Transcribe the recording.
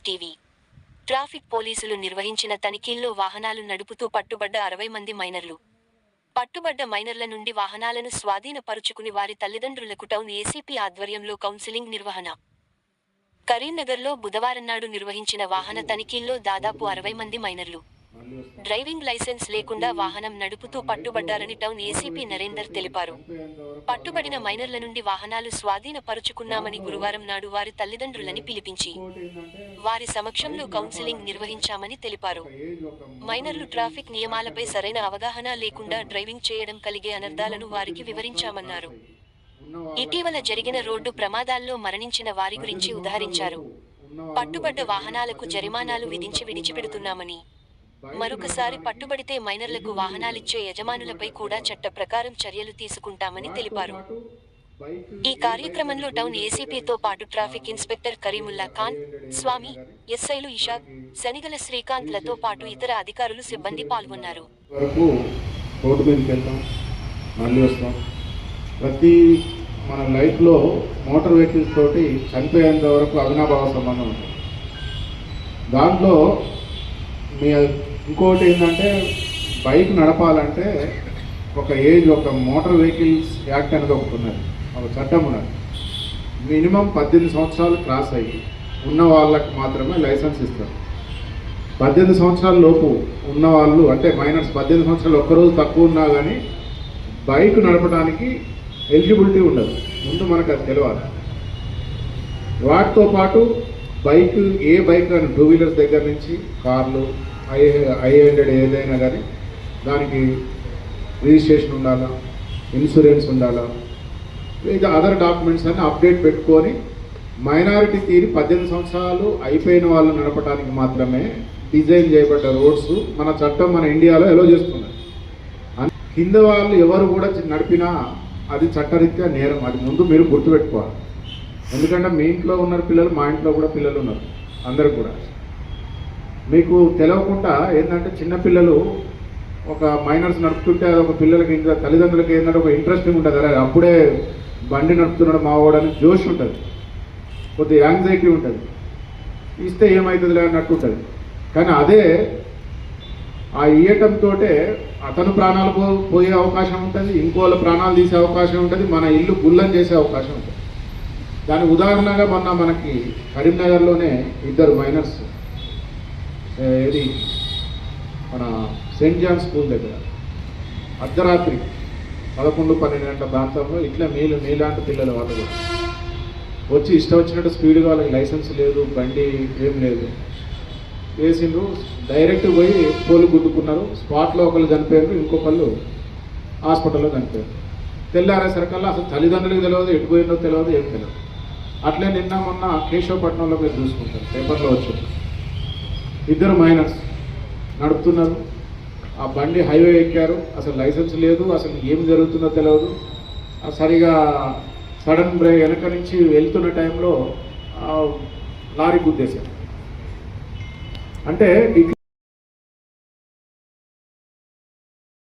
TV. Traffic పోలీసులు నిర్వహించిన తనిఖీల్లో వాహనాలు నడుపుతూ పట్టుబడ్డ అరవై మంది మైనర్లు. పట్టుబడ్డ మైనర్ల నుండి వాహనాలను స్వాధీనపరుచుకుని వారి తల్లిదండ్రులకు టౌన్ ఏసీపీ ఆధ్వర్యంలో కౌన్సిలింగ్ నిర్వహణ. కరీంనగర్లో బుధవారం నాడు నిర్వహించిన వాహన తనిఖీల్లో దాదాపు అరవై మంది మైనర్లు. డ్రైవింగ్ లైసెన్స్ లేకుండా వాహనం నడుపుతూ పట్టుబడ్డారని టౌన్ ఏసీపీ నరేందర్ తెలిపారు. పట్టుబడిన మైనర్ల నుండి వాహనాలు స్వాధీనపరుచుకున్నామని గురువారం నాడు వారి తల్లిదండ్రులని పిలిపించి వారి సమక్షంలో కౌన్సిలింగ్ నిర్వహించామని తెలిపారు. మైనర్లు ట్రాఫిక్ నియమాలపై సరైన అవగాహన లేకుండా డ్రైవింగ్ చేయడం కలిగే అనర్థాలను వారికి వివరించామన్నారు. ఇటీవల జరిగిన రోడ్డు ప్రమాదాల్లో మరణించిన వారి గురించి ఉదహరించారు. పట్టుబడ్డ వాహనాలకు జరిమానాలు విధించి విడిచిపెడుతున్నామని మరొకసారి పట్టుబడితే మైనర్లకు వాహనాలిచ్చే యజమానులపై కూడా చట్ట ప్రకారం చర్యలు తీసుకుంటామని తెలిపారు. ఈ కార్యక్రమంలో టౌన్ ఏసీపీతో పాటు ట్రాఫిక్ ఇన్స్పెక్టర్ కరీముల్లా ఖాన్ స్వామి ఎస్ఐలు ఇషాక్ శనిగల శ్రీకాంత్లతో పాటు ఇతర అధికారులు సిబ్బంది పాల్గొన్నారు. ప్రతి మన లైఫ్లో మోటార్ వెహికల్స్ తోటి చనిపోయేంత వరకు అవినాభావ సంబంధం ఉంటుంది. దాంట్లో మీ ఇంకోటి ఏంటంటే బైక్ నడపాలంటే ఒక ఏజ్ ఒక మోటార్ వెహికల్స్ యాక్ట్ అనేది ఒకటి ఉన్నది. ఒక చట్టం ఉన్నది. మినిమం పద్దెనిమిది సంవత్సరాలు క్రాస్ అయ్యి ఉన్న వాళ్ళకి మాత్రమే లైసెన్స్ ఇస్తారు. పద్దెనిమిది సంవత్సరాల లోపు ఉన్న వాళ్ళు అంటే మైనర్స్ పద్దెనిమిది సంవత్సరాలు ఒక్కరోజు తక్కువ ఉన్నా కానీ బైక్ నడపడానికి ఎలిజిబిలిటీ ఉండదు. ముందు మనకు అది తెలియాలి వాటితో పాటు బైక్ ఏ బైక్ కానీ టూ వీలర్స్ దగ్గర నుంచి కార్లు ఐ ఐ హండ్రెడ్ ఏదైనా కానీ దానికి రిజిస్ట్రేషన్ ఉండాలా ఇన్సూరెన్స్ ఉండాలా లేదా అదర్ డాక్యుమెంట్స్ అన్ని అప్డేట్ పెట్టుకొని మైనారిటీ తీరి పద్దెనిమిది సంవత్సరాలు అయిపోయిన వాళ్ళు నడపడానికి మాత్రమే డిజైన్ చేయబడ్డ రోడ్స్ మన చట్టం మన ఇండియాలో ఎలో చేస్తున్నది కింద వాళ్ళు ఎవరు కూడా నడిపినా అది చట్టరీత్యా నేరం అది ముందు మీరు గుర్తుపెట్టుకోవాలి. ఎందుకంటే మీ ఇంట్లో ఉన్నారు పిల్లలు మా ఇంట్లో కూడా పిల్లలు ఉన్నారు అందరు కూడా. మీకు తెలవకుండా ఏంటంటే చిన్నపిల్లలు ఒక మైనర్స్ నడుపుతుంటే అది ఒక పిల్లలకి ఇంకా తల్లిదండ్రులకి ఏంటంటే ఒక ఇంట్రెస్టింగ్ ఉంటుంది. అరే అప్పుడే బండి నడుపుతున్నాడు మావాడని జోష్ ఉంటుంది. కొద్దిగా యాంగ్జైటీ ఉంటుంది. ఇస్తే ఏమవుతుందిలే అన్నట్టు ఉంటుంది. కానీ అదే ఆ ఇయ్యటంతో అతను ప్రాణాలు పో పోయే అవకాశం ఉంటుంది. ఇంకోళ్ళ ప్రాణాలు తీసే అవకాశం ఉంటుంది. మన ఇల్లు గుల్లం చేసే అవకాశం ఉంటుంది. దాని ఉదాహరణగా మొన్న మనకి కరీంనగర్లోనే ఇద్దరు మైనర్స్ ఏది? మన సెయింట్ జాన్ స్కూల్ దగ్గర. అర్ధరాత్రి పదకొండు పన్నెండు గంటల ప్రాంతంలో ఇట్లా మీలు మీలాంటి పిల్లలు వాళ్ళు కూడా. వచ్చి ఇష్టం వచ్చినట్టు స్పీడ్గా వాళ్ళకి లైసెన్స్ లేదు బండి ఏం లేదు. వేసిండ్రు డైరెక్ట్ పోయి పోలు గుద్దుకున్నారు. స్పాట్లో ఒకళ్ళు చనిపోయారు ఇంకొకళ్ళు హాస్పిటల్లో చనిపోయారు తెల్లారేసరికల్లా అసలు తల్లిదండ్రులకు తెలియదు ఎటు పోయిందో తెలియదు ఏం తెలియదు అట్లే నిన్న మొన్న కేశవపట్నంలో మీరు చూసుకుంటారు పేపర్లో వచ్చింది. ఇద్దరు మైనర్స్ నడుపుతున్నారు. ఆ బండి హైవే ఎక్కారు. అసలు లైసెన్స్ లేదు. అసలు ఏం జరుగుతుందో తెలియదు సరిగా సడన్ బ్రేక్ వెనక నుంచి వెళ్తున్న టైంలో లారీ గుద్దేశారు. అంటే